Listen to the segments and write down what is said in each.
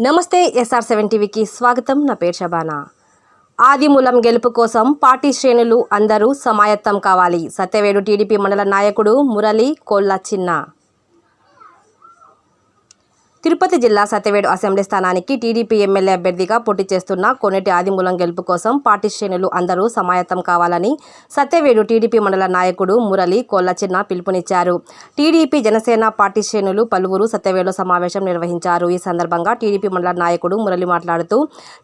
నమస్తే SR seven టీవీకి స్వాగతం. నా పేరు షబానా. ఆదిమూలం గెలుపు కోసం పార్టీ శ్రేణులు అందరూ సమాయత్తం కావాలి. సత్యవేడు టీడీపీ మండల నాయకుడు మురళి కోళ్ళ చిన్న. తిరుపతి జిల్లా సత్యవేడు అసెంబ్లీ స్థానానికి టీడీపీ ఎమ్మెల్యే అభ్యర్థిగా పోటీ చేస్తున్న కొనేటి ఆదిమూలం గెలుపు కోసం పార్టీ శ్రేణులు అందరూ సమాయత్తం కావాలని సత్యవేడు టీడీపీ మండల నాయకుడు మురళి కొల్లచిన్న పిలుపునిచ్చారు. టీడీపీ జనసేన పార్టీ శ్రేణులు పలువురు సత్యవేడులో సమావేశం నిర్వహించారు. ఈ సందర్భంగా టీడీపీ మండల నాయకుడు మురళి మాట్లాడుతూ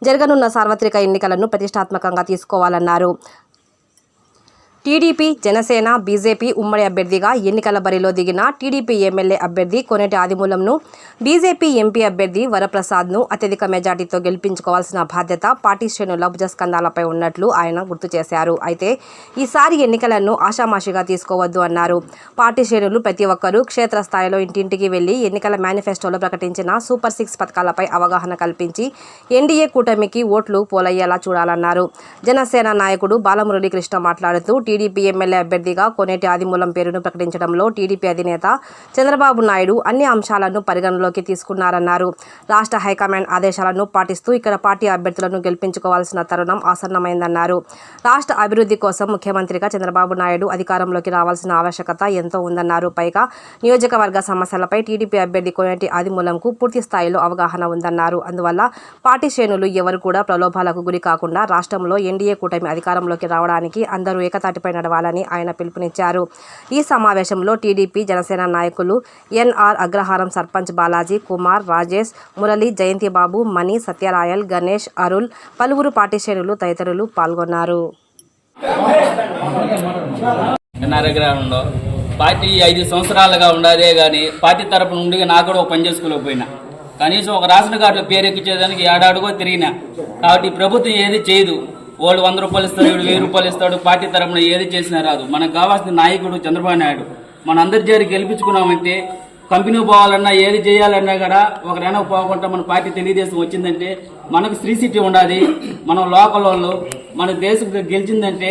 జరగనున్న సార్వత్రిక ఎన్నికలను ప్రతిష్టాత్మకంగా తీసుకోవాలన్నారు. టీడీపీ జనసేన బీజేపీ ఉమ్మడి అభ్యర్థిగా ఎన్నికల బరిలో దిగిన టీడీపీ ఎమ్మెల్యే అభ్యర్థి కొనేటి ఆదిమూలంను బీజేపీ ఎంపీ అభ్యర్థి వరప్రసాద్ను అత్యధిక మెజార్టీతో గెలిపించుకోవాల్సిన బాధ్యత పార్టీ శ్రేణుల భుజస్కంధాలపై ఉన్నట్లు ఆయన గుర్తు చేశారు. అయితే ఈసారి ఎన్నికలను ఆషామాషిగా తీసుకోవద్దు అన్నారు. పార్టీ శ్రేణులు ప్రతి ఒక్కరూ క్షేత్రస్థాయిలో ఇంటింటికి వెళ్ళి ఎన్నికల మేనిఫెస్టోలో ప్రకటించిన సూపర్ సిక్స్ పథకాలపై అవగాహన కల్పించి ఎన్డీఏ కూటమికి ఓట్లు పోలయ్యేలా చూడాలన్నారు. జనసేన నాయకుడు బాలమురళీకృష్ణ మాట్లాడుతూ టీడీపీ ఎమ్మెల్యే అభ్యర్థిగా కొనేటి ఆదిమూలం పేరును ప్రకటించడంలో టీడీపీ అధినేత చంద్రబాబు నాయుడు అన్ని అంశాలను పరిగణలోకి తీసుకున్నారన్నారు. రాష్ట్ర హైకమాండ్ ఆదేశాలను పాటిస్తూ ఇక్కడ పార్టీ అభ్యర్థులను గెలిపించుకోవాల్సిన తరుణం ఆసన్నమైందన్నారు. రాష్ట్ర అభివృద్ధి కోసం ముఖ్యమంత్రిగా చంద్రబాబు నాయుడు అధికారంలోకి రావాల్సిన ఆవశ్యకత ఎంతో ఉందన్నారు. పైగా నియోజకవర్గ సమస్యలపై టీడీపీ అభ్యర్థి కొనేటి ఆదిమూలంకు పూర్తి స్థాయిలో అవగాహన ఉందన్నారు. అందువల్ల పార్టీ శ్రేణులు ఎవరు కూడా ప్రలోభాలకు గురి కాకుండా రాష్ట్రంలో ఎన్డీఏ కూటమి అధికారంలోకి రావడానికి అందరూ ఏకతాటి ఏకతాటిపై నడవాలని ఆయన పిలుపునిచ్చారు. ఈ సమావేశంలో టీడీపీ జనసేన నాయకులు ఎన్ఆర్ అగ్రహారం సర్పంచ్ బాలాజీ కుమార్ రాజేష్ మురళి జయంతిబాబు మణి సత్యరాయల్ గణేష్ అరుల్ పలువురు పార్టీ శ్రేణులు తదితరులు పాల్గొన్నారు. పార్టీ ఐదు సంవత్సరాలుగా ఉండదే కానీ పార్టీ తరపు నుండి నాకు కూడా ఒక పని చేసుకోలేకపోయినా కనీసం ఒక రాసిన కార్డులో పేరు ఎక్కించేదానికి ఏడాడుగో తిరిగినా. కాబట్టి ప్రభుత్వం ఏది చేయదు. వాళ్ళు వంద రూపాయలు ఇస్తాడు వీడు వెయ్యి రూపాయలు ఇస్తాడు పార్టీ తరపున ఏది చేసినా రాదు. మనకు కావాల్సిన నాయకుడు చంద్రబాబు నాయుడు. మన అందరి జారి గెలిపించుకున్నామంటే కంపెనీ పోవాలన్నా ఏది చేయాలన్నా కూడా ఒకరైనా పోకుండా మన పార్టీ తెలుగుదేశం వచ్చిందంటే మనకు శ్రీ సిటీ ఉండాలి మనం లోకల్ వాళ్ళు మన దేశం గెలిచిందంటే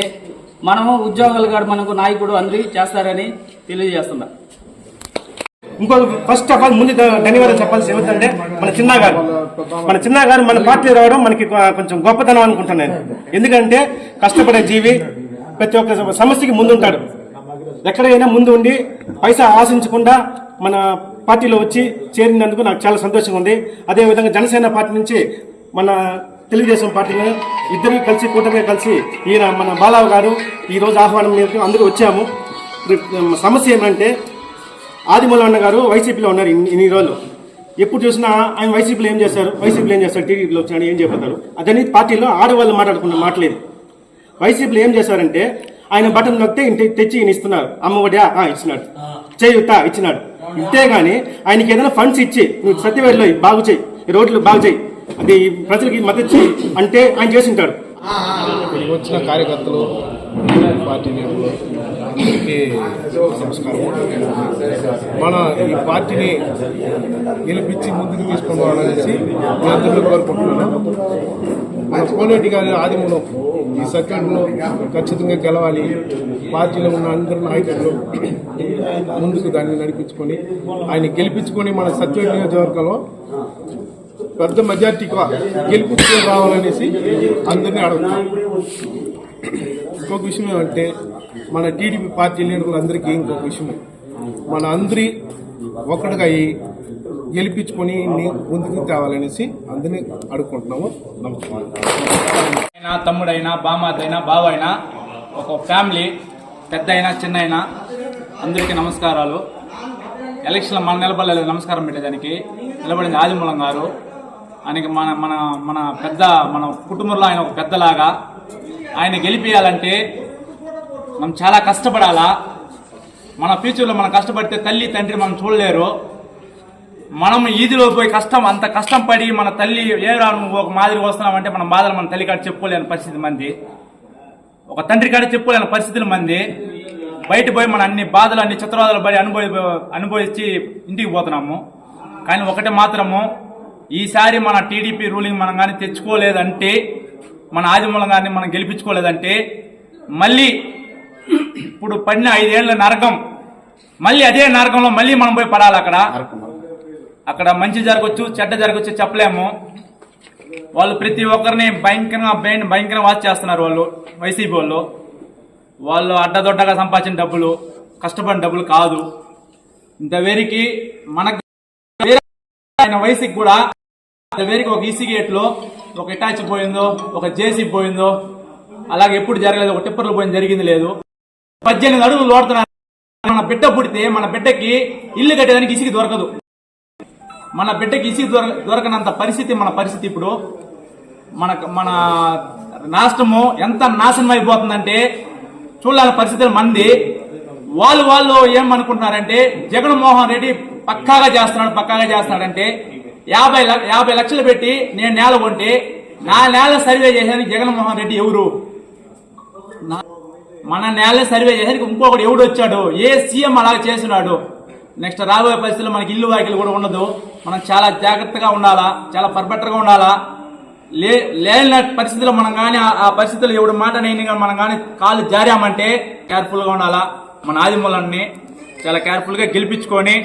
మనము ఉద్యోగాలు కూడా మనకు నాయకుడు అందరూ చేస్తారని తెలియజేస్తున్నా. ఇంకో ఫస్ట్ ఆఫ్ ఆల్ ముందు ధన్యవాదాలు చెప్పాల్సి ఏమిటంటే మన చిన్న గారు మన చిన్న గారు మన పార్టీ రావడం మనకి కొంచెం గొప్పతనం అనుకుంటున్నాను ఎందుకంటే కష్టపడే జీవి ప్రతి ఒక్క సమస్యకి ముందుంటాడు. ఎక్కడైనా ముందు ఉండి పైసా ఆశించకుండా మన పార్టీలో వచ్చి చేరినందుకు నాకు చాలా సంతోషంగా ఉంది. అదేవిధంగా జనసేన పార్టీ నుంచి మన తెలుగుదేశం పార్టీని ఇద్దరు కలిసి కూటమి కలిసి ఈయన మన బాలావు గారు ఈరోజు ఆహ్వానం మేరకు అందరూ వచ్చాము. సమస్య ఏమంటే ఆదిమూల అన్న గారు వైసీపీలో ఉన్నారు ఇన్ని రోజులు. ఎప్పుడు చూసినా ఆయన వైసీపీలో ఏం చేస్తారు? వైసీపీలో ఏం చేస్తారు? టీడీపీలో వచ్చినాడు ఏం చెప్తారు అదని పార్టీలో ఆడవాళ్ళు మాట్లాడుకున్న మాటలేదు. వైసీపీలో ఏం చేశారంటే ఆయన బటన్ నొక్కితే ఇంటి తెచ్చి ఈయన ఇస్తున్నారు. అమ్మఒడియా ఆ, ఇచ్చినాడు. చేయుతా ఇచ్చినాడు. ఇంతే గాని ఆయనకి ఏదైనా ఫండ్స్ ఇచ్చి నువ్వు సత్యవేడలో ఇది బాగు చేయి ఈ రోడ్లు బాగు చేయి. అది ప్రజలకి మద్దతు చేయి అంటే ఆయన చేసింటాడు వచ్చిన కార్యకర్తలు పార్టీ నేతలు అందరికీ నమస్కారం. మన ఈ పార్టీని గెలిపించి ముందుకు తీసుకొని పోవాలనేసి మీ కోరుకుంటున్నాను. మన గారి ఆదిమూలం ఈ సత్యంలో ఖచ్చితంగా గెలవాలి. పార్టీలో ఉన్న అందరి నాయకులు ముందుకు దాన్ని నడిపించుకొని ఆయన గెలిపించుకొని మన సత్యం నియోజకవర్గంలో పెద్ద మెజార్టీగా గెలిపించుకొని రావాలనేసి అందరినీ అడుగుతాం ఇంకొక విషయం ఏమంటే మన టీడీపీ పార్టీ లీడర్లందరికీ ఇంకొక విషయం. మన అందరి ఒకటిగా అయ్యి గెలిపించుకొని ముందుకు తేవాలనేసి అందరినీ అడుగుకుంటున్నాము. నమస్కారం. అయినా తమ్ముడైనా బామాతైనా బావైనా ఒక ఫ్యామిలీ పెద్ద అయినా చిన్న అయినా అందరికీ నమస్కారాలు. ఎలక్షన్లో మన నిలబడలేదు నమస్కారం పెట్టేదానికి. నిలబడింది ఆదిమూలం గారు. ఆయనకి మన మన మన పెద్ద మన కుటుంబంలో ఆయన ఒక పెద్దలాగా. ఆయన గెలిపించాలంటే మనం చాలా కష్టపడాలా? మన ఫ్యూచర్లో మనం కష్టపడితే తల్లి తండ్రి మనం చూడలేరు. మనం ఈదిలో పోయి కష్టం అంత కష్టం పడి మన తల్లి ఏ నువ్వు ఒక మాదిరి వస్తున్నామంటే మన బాధలు మన తల్లి కాడ చెప్పుకోలేని పరిస్థితి మంది. ఒక తండ్రి కాడ చెప్పుకోలేని పరిస్థితులు మంది. బయట పోయి మన అన్ని బాధలు అన్ని చిత్రవాదాలు పడి అనుభవి అనుభవించి ఇంటికి పోతున్నాము. కానీ ఒకటి మాత్రము ఈసారి మన టీడీపీ రూలింగ్ మనం కానీ తెచ్చుకోలేదంటే మన ఆదిమూలం కానీ మనం గెలిపించుకోలేదంటే మళ్ళీ ఇప్పుడు పడిన ఐదేళ్ళ నరకం. మళ్ళీ అదే నరకంలో మళ్ళీ మనం పోయి పడాలి అక్కడ. అక్కడ మంచి జరగవచ్చు చెడ్డ జరగవచ్చు చెప్పలేము. వాళ్ళు ప్రతి ఒక్కరిని భయంకరంగా భయం భయంకరంగా వాచ్ చేస్తున్నారు వాళ్ళు వైసీపీ వాళ్ళు. వాళ్ళు అడ్డదొడ్డగా సంపాదించిన డబ్బులు కష్టపడిన డబ్బులు కాదు. ఇంతవేరికి మనకు ఆయన వయసుకి కూడా ఇంతవేరికి ఒక ఈసీ గేట్లో ఒక ఇటాచి పోయిందో ఒక జేసీ పోయిందో అలాగే ఎప్పుడు జరగలేదు ఒక టిప్పర్లు పోయింది జరిగింది లేదు. పద్దెనిమిది అడుగులు లోడుతున్నారు మన బిడ్డ పుడితే మన బిడ్డకి ఇల్లు కట్టేదానికి ఇసుక దొరకదు. మన బిడ్డకి ఇసుక దొర దొరకనంత పరిస్థితి మన పరిస్థితి ఇప్పుడు. మన మన రాష్ట్రము ఎంత నాశనం అయిపోతుందంటే చూడాలని పరిస్థితులు మంది. వాళ్ళు వాళ్ళు ఏమనుకుంటున్నారంటే జగన్మోహన్ రెడ్డి పక్కాగా చేస్తున్నాడు పక్కాగా చేస్తున్నాడంటే యాభై యాభై లక్షలు పెట్టి నేను నేల కొంటే నా నేల సర్వే చేసేందుకు జగన్మోహన్ రెడ్డి ఎవరు? నా- మన నేల సర్వే చేసరికి ఇంకొకటి ఎవడు వచ్చాడు ఏ సీఎం అలా చేస్తున్నాడు. నెక్స్ట్ రాబోయే పరిస్థితుల్లో మనకి ఇల్లు వాకిలు కూడా ఉండదు. మనం చాలా జాగ్రత్తగా ఉండాలా చాలా పర్ఫెక్ట్గా ఉండాలా. లే లేని పరిస్థితుల్లో మనం కానీ ఆ పరిస్థితుల్లో ఎవడు మాట నేను మనం కానీ కాళ్ళు జారామంటే కేర్ఫుల్గా ఉండాలా. మన ఆదిమూలన్ని చాలా కేర్ఫుల్గా గెలిపించుకొని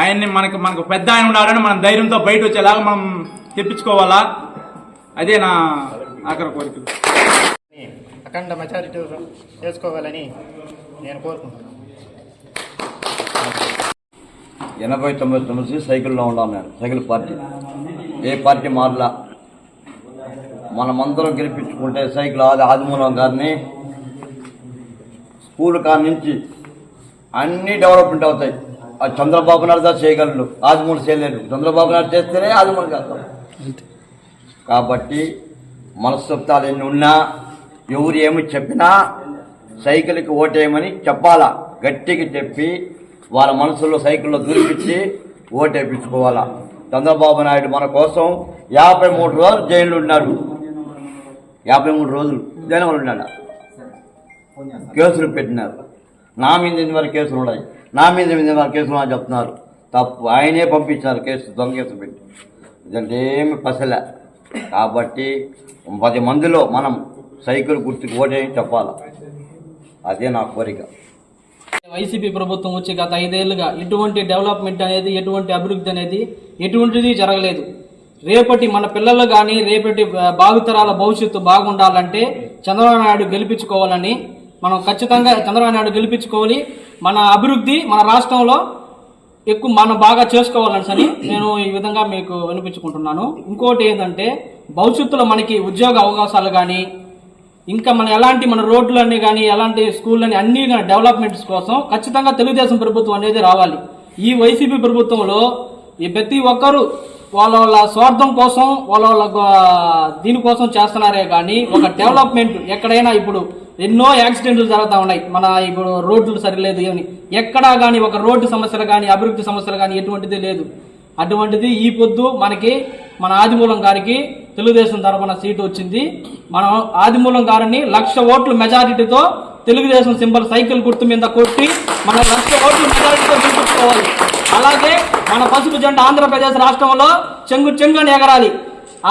ఆయన్ని మనకి మనకు పెద్ద ఆయన ఉండాలని మనం ధైర్యంతో బయట వచ్చేలాగా మనం తెప్పించుకోవాలా. అదే నా ఆఖరి కోరికలు అఖండ మెజారిటీ చేసుకోవాలని నేను కోరుకుంటున్నాను. ఎనభై తొమ్మిది తొమ్మిది సైకిల్లో ఉన్నాను నేను సైకిల్ పార్టీ. ఏ పార్టీ మారలా? మనమందరం గెలిపించుకుంటే సైకిల్ ఆది ఆదిమూలం గారిని స్కూల్ కాడి నుంచి అన్నీ డెవలప్మెంట్ అవుతాయి. అది చంద్రబాబు నాయుడు దా చేయగలడు ఆదిమూలం చేయలేడు. చంద్రబాబు నాయుడు చేస్తేనే ఆదిమూలం చేస్తాం. కాబట్టి మనస్తత్వాలు ఎన్ని ఉన్నా ఎవరు ఏమి చెప్పినా సైకిల్కి ఓటేయమని చెప్పాలా. గట్టిగా చెప్పి వాళ్ళ మనసులో సైకిల్లో దూరిపించి ఓటేపించుకోవాలా. చంద్రబాబు నాయుడు మన కోసం యాభై మూడు రోజులు జైలు ఉన్నాడు. యాభై మూడు రోజులు జైలు ఉన్నాడు? కేసులు పెట్టినారు. నా మీద ఎన్ని వరకు కేసులు ఉన్నాయి. నా మీద ఎన్ని వరకు కేసులు అని చెప్తున్నారు. తప్పు. ఆయనే పంపించినారు కేసు దొంగ కేసు పెట్టి. ఇదంటే ఏమి పసలే. కాబట్టి పది మందిలో మనం సైకిల్ గుర్తుకు ఓటేయని చెప్పాలి? అదే నా కోరిక. వైసీపీ ప్రభుత్వం వచ్చి గత ఐదేళ్ళుగా ఎటువంటి డెవలప్మెంట్ అనేది ఎటువంటి అభివృద్ధి అనేది ఎటువంటిది జరగలేదు. రేపటి మన పిల్లలు కానీ రేపటి ఆ, భావితరాల భవిష్యత్తు బాగుండాలంటే చంద్రబాబు నాయుడు గెలిపించుకోవాలని మనం ఖచ్చితంగా చంద్రబాబు నాయుడు గెలిపించుకోవాలి. మన అభివృద్ధి మన రాష్ట్రంలో ఎక్కువ మనం బాగా చేసుకోవాలని నేను ఈ విధంగా మీకు వినిపించుకుంటున్నాను. ఇంకోటి ఏంటంటే భవిష్యత్తులో మనకి ఉద్యోగ అవకాశాలు కానీ ఇంకా మన ఎలాంటి మన రోడ్లన్నీ కానీ ఎలాంటి స్కూళ్ళని అన్ని కానీ డెవలప్మెంట్స్ కోసం ఖచ్చితంగా తెలుగుదేశం ప్రభుత్వం అనేది రావాలి. ఈ వైసీపీ ప్రభుత్వంలో ఈ ప్రతి ఒక్కరూ వాళ్ళ వాళ్ళ స్వార్థం కోసం వాళ్ళ వాళ్ళ దీనికోసం చేస్తున్నారే కానీ ఒక డెవలప్మెంట్ ఎక్కడైనా ఇప్పుడు ఎన్నో యాక్సిడెంట్లు జరుగుతూ ఉన్నాయి. మన ఇప్పుడు రోడ్లు సరిలేదు ఏమని ఎక్కడా కానీ ఒక రోడ్డు సమస్యలు కానీ అభివృద్ధి సమస్యలు కానీ ఎటువంటిది లేదు. అటువంటిది ఈ పొద్దు మనకి మన ఆదిమూలం గారికి తెలుగుదేశం తరఫున సీటు వచ్చింది. మనం ఆదిమూలం గారిని లక్ష ఓట్ల మెజారిటీతో తెలుగుదేశం సింబల్ సైకిల్ గుర్తు మీద కొట్టి మన లక్ష ఓట్ల మెజారిటీతో చూపించుకోవాలి అలాగే మన పసుపు జెండా ఆంధ్రప్రదేశ్ రాష్ట్రంలో చెంగు చెంగుని ఎగరాలి.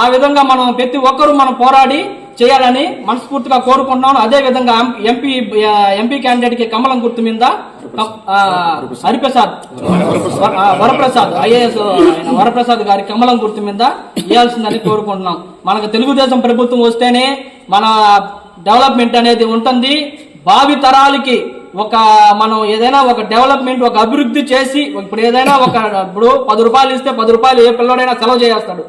ఆ విధంగా మనం ప్రతి ఒక్కరూ మనం పోరాడి చేయాలని మనస్ఫూర్తిగా కోరుకుంటున్నాను. అదే విధంగా ఎంపీ ఎంపీ క్యాండిడేట్కి కమలం గుర్తు మీద హరిప్రసాద్ వరప్రసాద్ ఐఏఎస్ వరప్రసాద్ గారి కమలం గుర్తు మీద ఇవ్వాల్సిందని కోరుకుంటున్నాం. మనకు తెలుగుదేశం ప్రభుత్వం వస్తేనే మన డెవలప్మెంట్ అనేది ఉంటుంది. భావి తరాలకి ఒక మనం ఏదైనా ఒక డెవలప్మెంట్ ఒక అభివృద్ధి చేసి ఇప్పుడు ఏదైనా ఒక ఇప్పుడు పది రూపాయలు ఇస్తే పది రూపాయలు ఏ పిల్లడైనా సెలవు చేస్తాడు.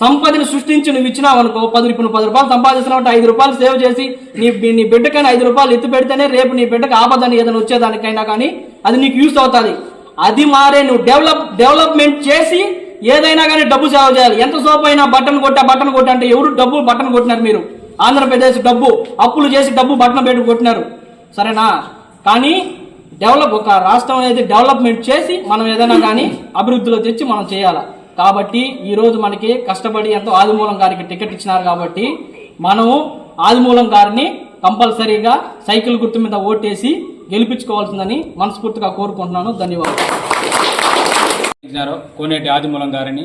సంపదని సృష్టించి నువ్వు ఇచ్చినావు అనుకో పది ఇప్పుడు నువ్వు పది రూపాయలు సంపాదిస్తున్నావు ఐదు రూపాయలు సేవ్ చేసి నీ నీ బిడ్డకైనా ఐదు రూపాయలు ఎత్తు పెడితేనే రేపు నీ బిడ్డకి ఆపదని ఏదైనా వచ్చేదానికైనా కానీ అది నీకు యూస్ అవుతుంది. అది మారే నువ్వు డెవలప్ డెవలప్మెంట్ చేసి ఏదైనా కానీ డబ్బు సేవ చేయాలి. ఎంత సోపు అయినా బట్టను కొట్టా బట్టను కొట్టా అంటే ఎవరు డబ్బు బట్టను కొట్టినారు మీరు? ఆంధ్రప్రదేశ్ డబ్బు అప్పులు చేసి డబ్బు బట్టను పెట్టి కొట్టినారు. సరేనా? కానీ డెవలప్ ఒక రాష్ట్రం అనేది డెవలప్మెంట్ చేసి మనం ఏదైనా కానీ అభివృద్ధిలో తెచ్చి మనం చేయాలి? కాబట్టి ఈ రోజు మనకి కష్టపడి ఎంతో ఆదిమూలం గారికి టికెట్ ఇచ్చినారు కాబట్టి మనము ఆదిమూలం గారిని కంపల్సరీగా సైకిల్ గుర్తు మీద ఓటేసి గెలిపించుకోవాల్సిందని మనస్ఫూర్తిగా కోరుకుంటున్నాను. ధన్యవాదాలు. కోనేటి ఆదిమూలం గారిని.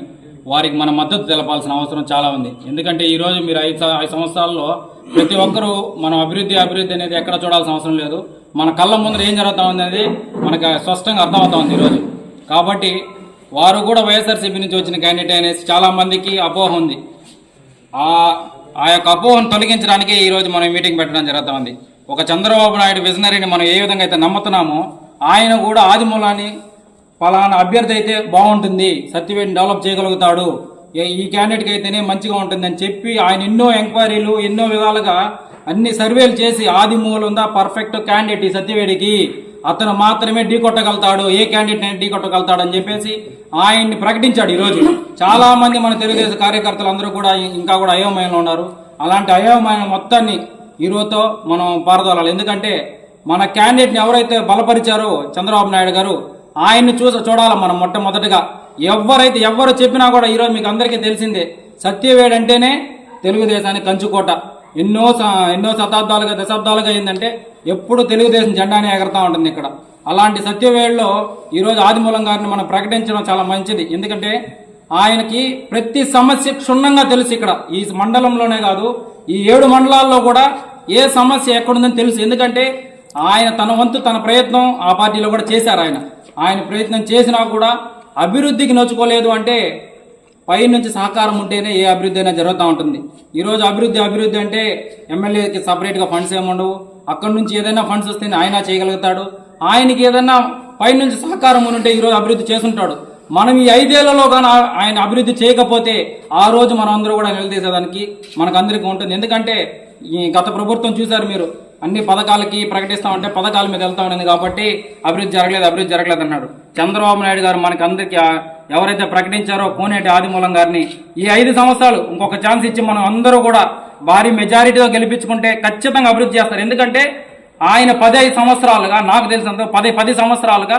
వారికి మన మద్దతు తెలపాల్సిన అవసరం చాలా ఉంది. ఎందుకంటే ఈ రోజు మీరు ఐదు ఐదు సంవత్సరాల్లో ప్రతి ఒక్కరూ మనం అభివృద్ధి అభివృద్ధి అనేది ఎక్కడ చూడాల్సిన అవసరం లేదు. మన కళ్ళ ముందర ఏం జరుగుతా ఉంది అనేది మనకు స్పష్టంగా అర్థమవుతా ఉంది ఈరోజు కాబట్టి వారు కూడా వైఎస్ఆర్సీపీ నుంచి వచ్చిన క్యాండిడేట్ అనేసి చాలా మందికి అపోహ ఉంది. ఆ ఆ యొక్క అపోహను తొలగించడానికి ఈ రోజు మనం మీటింగ్ పెట్టడం జరుగుతూ ఉంది ఒక చంద్రబాబు నాయుడు విజనరీని మనం ఏ విధంగా అయితే నమ్ముతున్నామో ఆయన కూడా ఆదిమూలాన్ని పలానా అభ్యర్థి అయితే బాగుంటుంది సత్యవేడిని డెవలప్ చేయగలుగుతాడు. ఈ క్యాండిడేట్కి అయితేనే మంచిగా ఉంటుందని చెప్పి ఆయన ఎన్నో ఎంక్వైరీలు ఎన్నో విధాలుగా అన్ని సర్వేలు చేసి ఆదిమూలం ఉందా పర్ఫెక్ట్ క్యాండిడేట్ ఈ సత్యవేడికి. అతను మాత్రమే ఢీ కొట్టగలుగుతాడు ఏ క్యాండిడేట్ ఢీ కొట్టగలుగుతాడు అని చెప్పేసి ఆయన్ని ప్రకటించాడు ఈరోజు చాలా మంది మన తెలుగుదేశం కార్యకర్తలు అందరూ కూడా ఇంకా కూడా అయోమయంలో ఉన్నారు. అలాంటి అయోమయం మొత్తాన్ని ఈరోజుతో మనం పారదోలాలి. ఎందుకంటే మన క్యాండిడేట్ని ఎవరైతే బలపరిచారో చంద్రబాబు నాయుడు గారు ఆయన్ని చూస చూడాలి మనం మొట్టమొదటిగా. ఎవరైతే ఎవరు చెప్పినా కూడా ఈరోజు మీకు అందరికీ తెలిసిందే సత్యవేడు అంటేనే తెలుగుదేశానికి కంచుకోట. ఎన్నో ఎన్నో శతాబ్దాలుగా దశాబ్దాలుగా ఏంటంటే ఎప్పుడు తెలుగుదేశం జెండానే ఎగరతా ఉంటుంది ఇక్కడ. అలాంటి సత్యవేళ్ళలో ఈరోజు ఆదిమూలం గారిని మనం ప్రకటించడం చాలా మంచిది. ఎందుకంటే ఆయనకి ప్రతి సమస్య క్షుణ్ణంగా తెలుసు ఇక్కడ. ఈ మండలంలోనే కాదు ఈ ఏడు మండలాల్లో కూడా ఏ సమస్య ఎక్కడుందని తెలుసు. ఎందుకంటే ఆయన తన వంతు తన ప్రయత్నం ఆ పార్టీలో కూడా చేశారు ఆయన. ఆయన ప్రయత్నం చేసినా కూడా అభివృద్ధికి నోచుకోలేదు అంటే పై నుంచి సహకారం ఉంటేనే ఏ అభివృద్ధి అయినా జరుగుతూ ఉంటుంది. ఈరోజు అభివృద్ధి అభివృద్ధి అంటే ఎమ్మెల్యేకి సపరేట్గా ఫండ్స్ ఏముండవు అక్కడి నుంచి ఏదైనా ఫండ్స్ వస్తే ఆయన చేయగలుగుతాడు. ఆయనకి ఏదైనా పై నుంచి సహకారం ఉంటే ఈరోజు అభివృద్ధి చేస్తుంటాడు. మనం ఈ ఐదేళ్ళలో కానీ ఆయన అభివృద్ధి చేయకపోతే ఆ రోజు మనం అందరూ కూడా నిలదీసేదానికి మనకు అందరికీ ఉంటుంది. ఎందుకంటే ఈ గత ప్రభుత్వం చూశారు మీరు. అన్ని పథకాలకి ప్రకటిస్తామంటే పథకాల మీద వెళ్తా ఉండేది కాబట్టి అభివృద్ధి జరగలేదు అభివృద్ధి జరగలేదు అన్నాడు. చంద్రబాబు నాయుడు గారు మనకి అందరికీ ఎవరైతే ప్రకటించారో కోనేటి ఆదిమూలం గారిని ఈ ఐదు సంవత్సరాలు ఇంకొక ఛాన్స్ ఇచ్చి మనం అందరూ కూడా భారీ మెజారిటీతో గెలిపించుకుంటే ఖచ్చితంగా అభివృద్ధి చేస్తారు. ఎందుకంటే ఆయన పదహైదు సంవత్సరాలుగా నాకు తెలిసినంత పది పది సంవత్సరాలుగా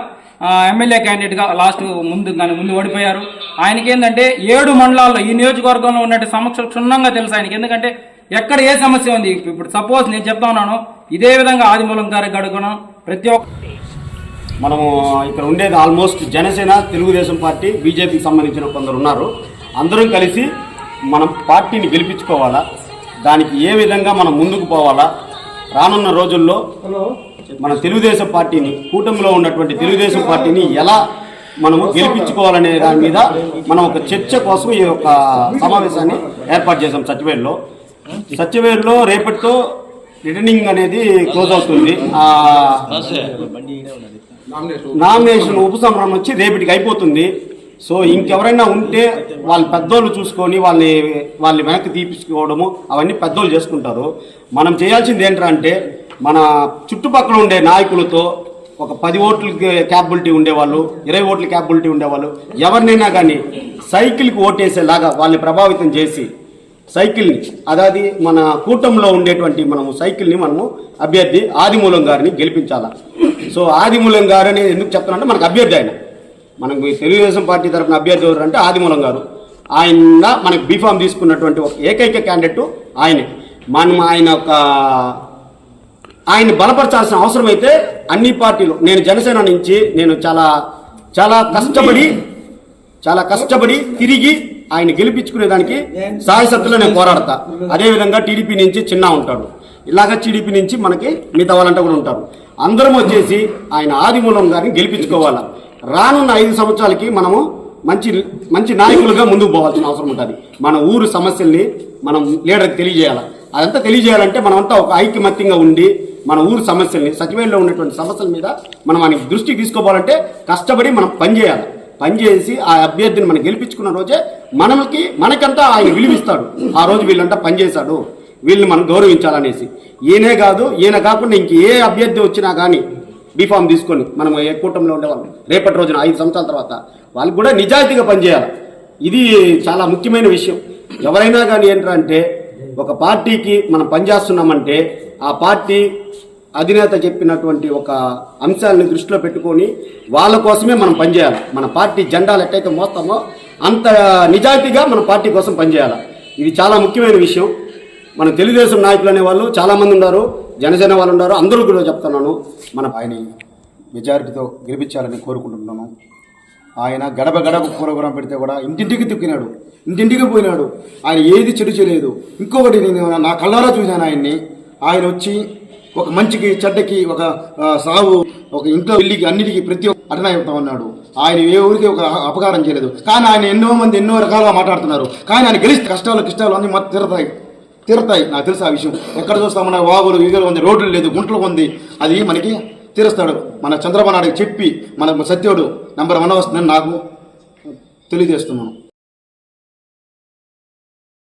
ఎమ్మెల్యే క్యాండిడేట్గా లాస్ట్ ముందు దాని ముందు ఓడిపోయారు. ఆయనకి ఏంటంటే ఏడు మండలాల్లో ఈ నియోజకవర్గంలో ఉన్నట్టు సమస్యలు క్షుణ్ణంగా తెలుసు ఆయనకి. ఎందుకంటే ఎక్కడ ఏ సమస్య ఉంది? ఇప్పుడు సపోజ్ నేను చెప్తా ఉన్నాను ఇదే విధంగా ఆదిమూలం గారికి అడుగును ప్రతి ఒక్క మనము ఇక్కడ ఉండేది ఆల్మోస్ట్ జనసేన తెలుగుదేశం పార్టీ బీజేపీకి సంబంధించిన కొందరు ఉన్నారు. అందరం కలిసి మనం పార్టీని గెలిపించుకోవాలా? దానికి ఏ విధంగా మనం ముందుకు పోవాలా? రానున్న రోజుల్లో మన తెలుగుదేశం పార్టీని కూటమిలో ఉన్నటువంటి తెలుగుదేశం పార్టీని ఎలా మనము గెలిపించుకోవాలనే దాని మీద మనం ఒక చర్చ కోసం ఈ యొక్క సమావేశాన్ని ఏర్పాటు చేశాం సచివేరులో సచివేరులో రేపటితో రిటర్నింగ్ అనేది క్లోజ్ అవుతుంది. నామినేషన్ ఉపసంహరణ వచ్చి రేపటికి అయిపోతుంది. సో ఇంకెవరైనా ఉంటే వాళ్ళ పెద్దోళ్ళు చూసుకొని వాళ్ళని వాళ్ళని వెనక్కి తీపించుకోవడము అవన్నీ పెద్దోళ్ళు చేసుకుంటారు. మనం చేయాల్సింది ఏంటంటే మన చుట్టుపక్కల ఉండే నాయకులతో ఒక పది ఓట్ల క్యాపబిలిటీ ఉండేవాళ్ళు ఇరవై ఓట్ల క్యాపబిలిటీ ఉండేవాళ్ళు. ఎవరినైనా కానీ సైకిల్కి ఓటేసేలాగా వాళ్ళని ప్రభావితం చేసి సైకిల్ని అదాది మన కూటంలో ఉండేటువంటి మనము సైకిల్ని మనము అభ్యర్థి ఆదిమూలం గారిని గెలిపించాలా. సో ఆదిమూలం గారు అనేది ఎందుకు చెప్తానంటే మనకు అభ్యర్థి ఆయన. మనకు తెలుగుదేశం పార్టీ తరఫున అభ్యర్థి ఎవరు అంటే ఆదిమూలం గారు. ఆయన మనకు బీఫామ్ తీసుకున్నటువంటి ఒక ఏకైక క్యాండిడేట్ ఆయనే. మనం ఆయన ఒక ఆయన బలపరచాల్సిన అవసరం అయితే అన్ని పార్టీలు నేను జనసేన నుంచి నేను చాలా చాలా కష్టపడి చాలా కష్టపడి తిరిగి ఆయన గెలిపించుకునేదానికి సాయశక్తులు నేను పోరాడతా. అదేవిధంగా టీడీపీ నుంచి చిన్న ఉంటాడు. ఇలాగ టీడీపీ నుంచి మనకి మిగతా వాళ్ళంతా కూడా ఉంటారు. అందరం వచ్చేసి ఆయన ఆదిమూలం గారిని గెలిపించుకోవాలి. రానున్న ఐదు సంవత్సరాలకి మనము మంచి మంచి నాయకులుగా ముందుకు పోవాల్సిన అవసరం ఉంటుంది. మన ఊరు సమస్యల్ని మనం లీడర్కి తెలియజేయాలి. అదంతా తెలియజేయాలంటే మనమంతా ఒక ఐక్యమత్యంగా ఉండి మన ఊరు సమస్యల్ని సచివాలయంలో ఉన్నటువంటి సమస్యల మీద మనం ఆయన దృష్టికి తీసుకోవాలంటే కష్టపడి మనం పనిచేయాలి. పనిచేసి ఆ అభ్యర్థిని మనం గెలిపించుకున్న రోజే మనకి మనకంతా ఆయన విలువిస్తాడు. ఆ రోజు వీళ్ళంతా పనిచేశాడు. వీళ్ళని మనం గౌరవించాలనేసి. ఈయనే కాదు ఈయన కాకుండా ఇంక ఏ అభ్యర్థి వచ్చినా కానీ బీఫామ్ తీసుకొని మనం ఏ కూటమిలో ఉండేవాళ్ళం? రేపటి రోజున ఐదు సంవత్సరాల తర్వాత వాళ్ళు కూడా నిజాయితీగా పనిచేయాలి. ఇది చాలా ముఖ్యమైన విషయం. ఎవరైనా కానీ ఏంటంటే ఒక పార్టీకి మనం పనిచేస్తున్నామంటే ఆ పార్టీ అధినేత చెప్పినటువంటి ఒక అంశాలను దృష్టిలో పెట్టుకొని వాళ్ళ కోసమే మనం పనిచేయాలి. మన పార్టీ జెండాలు ఎట్టయితే మోస్తామో అంత నిజాయితీగా మన పార్టీ కోసం పనిచేయాలి? ఇది చాలా ముఖ్యమైన విషయం. మన తెలుగుదేశం నాయకులు అనే వాళ్ళు ఉన్నారు జనసేన వాళ్ళు ఉన్నారు అందరూ కూడా చెప్తున్నాను. మన ఆయన మెజారిటీతో గెలిపించాలని కోరుకుంటున్నాను. ఆయన గడప గడప ప్రోగ్రాం పెడితే కూడా ఇంటింటికి తిప్పినాడు ఇంటింటికి పోయినాడు. ఆయన ఏది చెడు చేయలేదు. ఇంకొకటి నేను నా కళ్ళారా చూశాను ఆయన్ని. ఆయన వచ్చి ఒక మంచికి చెడ్డకి ఒక సాగు ఒక ఇంట్లో ఇల్లికి అన్నిటికీ ప్రతి ఒక్క అటన ఉన్నాడు. ఆయన ఏ ఊరికి ఒక అపకారం చేయలేదు. కానీ ఆయన ఎన్నో మంది ఎన్నో రకాలుగా మాట్లాడుతున్నారు. కానీ ఆయన గెలిస్తే కష్టాలు కిష్టాలు అన్ని మాత్రం తీరతాయి. తీరతాయి. నాకు తెలుసు ఆ విషయం. ఎక్కడ చూస్తామన్నా వాగులు ఈగలు ఉంది రోడ్లు లేదు గుంటలు ఉంది అది మనకి తీరుస్తాడు. మన చంద్రబాబు నాయుడు చెప్పి మన సత్యుడు నెంబర్ వన్ వస్తుందని నాకు తెలియజేస్తున్నాను.